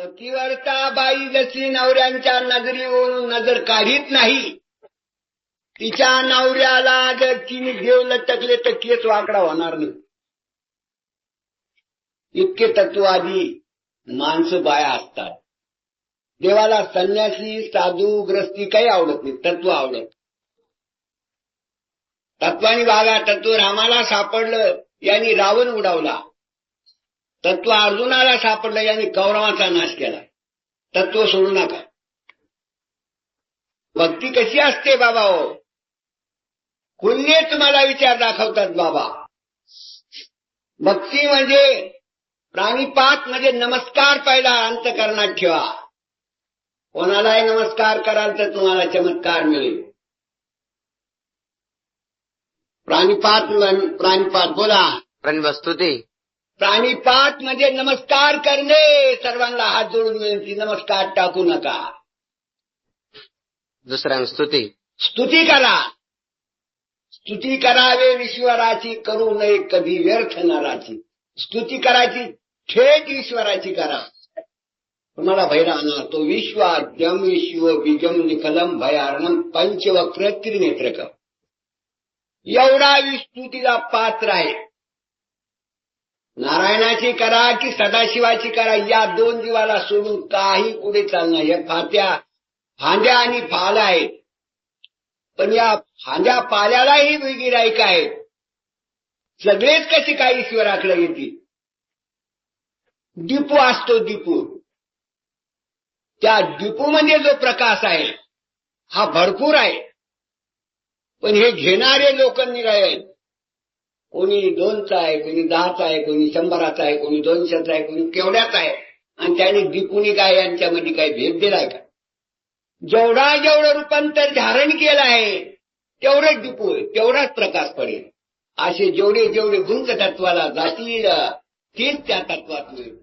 पतिवर्ता बाई जशी नवऱ्यांच्या नजरेवरून नजर काढीत नाही तिच्या नवऱ्याला जर तिने देव लटकले तर केस वाकडा होणार नाही. इतके तत्वादी माणसं बाया असतात. देवाला संन्यासी साधू ग्रस्ती काही आवडत नाही तत्व आवडत. तत्वानी भागा तत्व रामाला सापडलं यांनी रावण उडावला. तत्व अर्जुनाला सापडलं यांनी कौरवाचा नाश केला. तत्व सोडू नका. भक्ती कशी असते बाबा हो? कुणीने तुम्हाला विचार दाखवतात बाबा. भक्ती म्हणजे प्राणीपात म्हणजे नमस्कार पहिला अंतकरणात ठेवा. कोणालाही नमस्कार कराल तर तुम्हाला चमत्कार मिळेल. प्राणीपात प्राणीपात बोला. प्रणवस्तुती प्राणीपात म्हणजे नमस्कार करणे. सर्वांना हात जोडून विनंती नमस्कार टाकू नका. दुसऱ्या स्तुती. स्तुती करा. स्तुती करावे ईश्वराची करू नये कधी व्यर्थ नराची स्तुती करायची थेट ईश्वराची करा. तुम्हाला भैराना तो विश्वाद्यम विश्व बीजम निखलम भयारणम पंचवक्र त्रिनेत्रक एवढा विस्तुतीला पात्र आहे. नारायणाची करा की सदाशिवाची करा या दोन जीवाला सोडून काही पुढे चालणार या फात्या फांद्या आणि फाल आहेत. पण या फांद्या पाल्यालाही गिराईक आहेत. सगळेच कसे काय ईश्वराकडे येतील? दीपू असतो दीपू. त्या दीपू म्हणजे जो प्रकाश आहे हा भरपूर आहे. पण हे घेणारे लोक निघाले आहेत. कोणी दोनचा आहे कोणी दहाचा आहे कोणी शंभराचा आहे कोणी दोनशेचा आहे कोणी केवढ्याचा आहे. आणि त्याने दीपुनी काय यांच्यामध्ये काही भेद दिलाय का? जेवढा जेवढं रूपांतर धारण केलं आहे तेवढंच दिपू तेवढाच प्रकाश पडेल. असे जेवढे जेवढे गुंज तत्वाला जातील तीच त्या तत्वात मिळेल